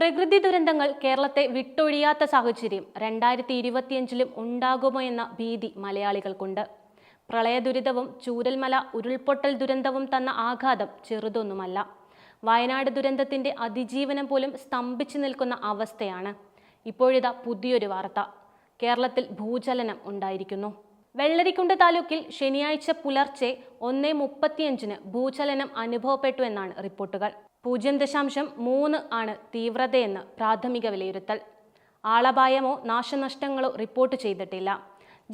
പ്രകൃതി ദുരന്തങ്ങൾ കേരളത്തെ വിട്ടൊഴിയാത്ത സാഹചര്യം രണ്ടായിരത്തി ഇരുപത്തിയഞ്ചിലും ഉണ്ടാകുമോ എന്ന ഭീതി മലയാളികൾക്കുണ്ട്. പ്രളയ ദുരിതവും ചൂരൽമല ഉരുൾപൊട്ടൽ ദുരന്തവും തന്ന ആഘാതം ചെറുതൊന്നുമല്ല. വയനാട് ദുരന്തത്തിന്റെ അതിജീവനം പോലും സ്തംഭിച്ചു നിൽക്കുന്ന അവസ്ഥയാണ്. ഇപ്പോഴിതാ പുതിയൊരു വാർത്ത. കേരളത്തിൽ ഭൂചലനം ഉണ്ടായിരിക്കുന്നു. വെള്ളരിക്കുണ്ട് താലൂക്കിൽ ശനിയാഴ്ച പുലർച്ചെ ഒന്നേ മുപ്പത്തിയഞ്ചിന് ഭൂചലനം അനുഭവപ്പെട്ടു എന്നാണ് റിപ്പോർട്ടുകൾ. പൂജ്യം ദശാംശം മൂന്ന് ആണ് തീവ്രതയെന്ന് പ്രാഥമിക വിലയിരുത്തൽ. ആളപായമോ നാശനഷ്ടങ്ങളോ റിപ്പോർട്ട് ചെയ്തിട്ടില്ല.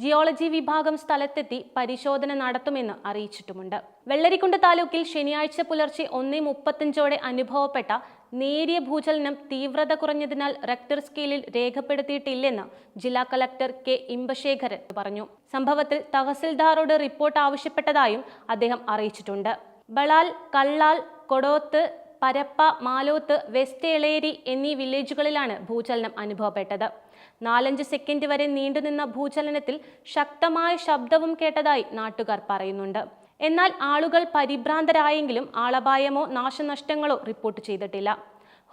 ജിയോളജി വിഭാഗം സ്ഥലത്തെത്തി പരിശോധന നടത്തുമെന്ന് അറിയിച്ചിട്ടുമുണ്ട്. വെള്ളരിക്കുണ്ട് താലൂക്കിൽ ശനിയാഴ്ച പുലർച്ചെ ഒന്നേ മുപ്പത്തഞ്ചോടെ അനുഭവപ്പെട്ട നേരിയ ഭൂചലനം തീവ്രത കുറഞ്ഞതിനാൽ റെക്ടർ സ്കെയിലിൽ രേഖപ്പെടുത്തിയിട്ടില്ലെന്ന് ജില്ലാ കലക്ടർ കെ ഇമ്പശേഖരൻ പറഞ്ഞു. സംഭവത്തിൽ തഹസിൽദാറോട് റിപ്പോർട്ട് ആവശ്യപ്പെട്ടതായും അദ്ദേഹം അറിയിച്ചിട്ടുണ്ട്. ബളാൽ കള്ളാൽ കൊടോത്ത് പരപ്പ മാലോത്ത് വെസ്റ്റ് എളേരി എന്നീ വില്ലേജുകളിലാണ് ഭൂചലനം അനുഭവപ്പെട്ടത്. നാലഞ്ച് സെക്കൻഡ് വരെ നീണ്ടുനിന്ന ഭൂചലനത്തിൽ ശക്തമായ ശബ്ദവും കേട്ടതായി നാട്ടുകാർ പറയുന്നുണ്ട്. എന്നാൽ ആളുകൾ പരിഭ്രാന്തരായെങ്കിലും ആളപായമോ നാശനഷ്ടങ്ങളോ റിപ്പോർട്ട് ചെയ്തിട്ടില്ല.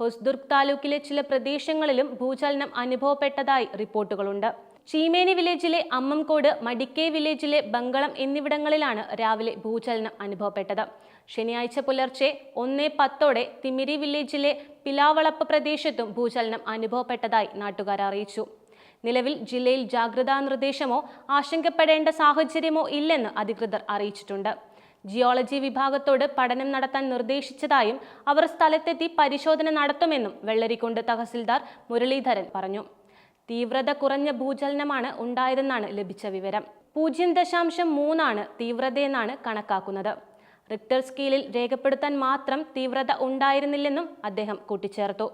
ഹൊസ്ദുർഗ് താലൂക്കിലെ ചില പ്രദേശങ്ങളിലും ഭൂചലനം അനുഭവപ്പെട്ടതായി റിപ്പോർട്ടുകളുണ്ട്. ചീമേനി വില്ലേജിലെ അമ്മംകോട് മടിക്കേ വില്ലേജിലെ ബംഗളം എന്നിവിടങ്ങളിലാണ് രാവിലെ ഭൂചലനം അനുഭവപ്പെട്ടത്. ശനിയാഴ്ച പുലർച്ചെ ഒന്നേ പത്തോടെ തിമിരി വില്ലേജിലെ പിലാവളപ്പ് പ്രദേശത്തും ഭൂചലനം അനുഭവപ്പെട്ടതായി നാട്ടുകാർ അറിയിച്ചു. നിലവിൽ ജില്ലയിൽ ജാഗ്രതാ നിർദ്ദേശമോ ആശങ്കപ്പെടേണ്ട സാഹചര്യമോ ഇല്ലെന്ന് അധികൃതർ അറിയിച്ചിട്ടുണ്ട്. ജിയോളജി വിഭാഗത്തോട് പഠനം നടത്താൻ നിർദ്ദേശിച്ചതായും അവർ സ്ഥലത്തെത്തി പരിശോധന നടത്തുമെന്നും വെള്ളരിക്കുണ്ട് തഹസിൽദാർ മുരളീധരൻ പറഞ്ഞു. തീവ്രത കുറഞ്ഞ ഭൂചലനമാണ് ഉണ്ടായതെന്നാണ് ലഭിച്ച വിവരം. പൂജ്യം ദശാംശം മൂന്നാണ് തീവ്രതയെന്നാണ് കണക്കാക്കുന്നത്. റിക്ടർ സ്കെയിലിൽ രേഖപ്പെടുത്താൻ മാത്രം തീവ്രത ഉണ്ടായിരുന്നില്ലെന്നും അദ്ദേഹം കൂട്ടിച്ചേർത്തു.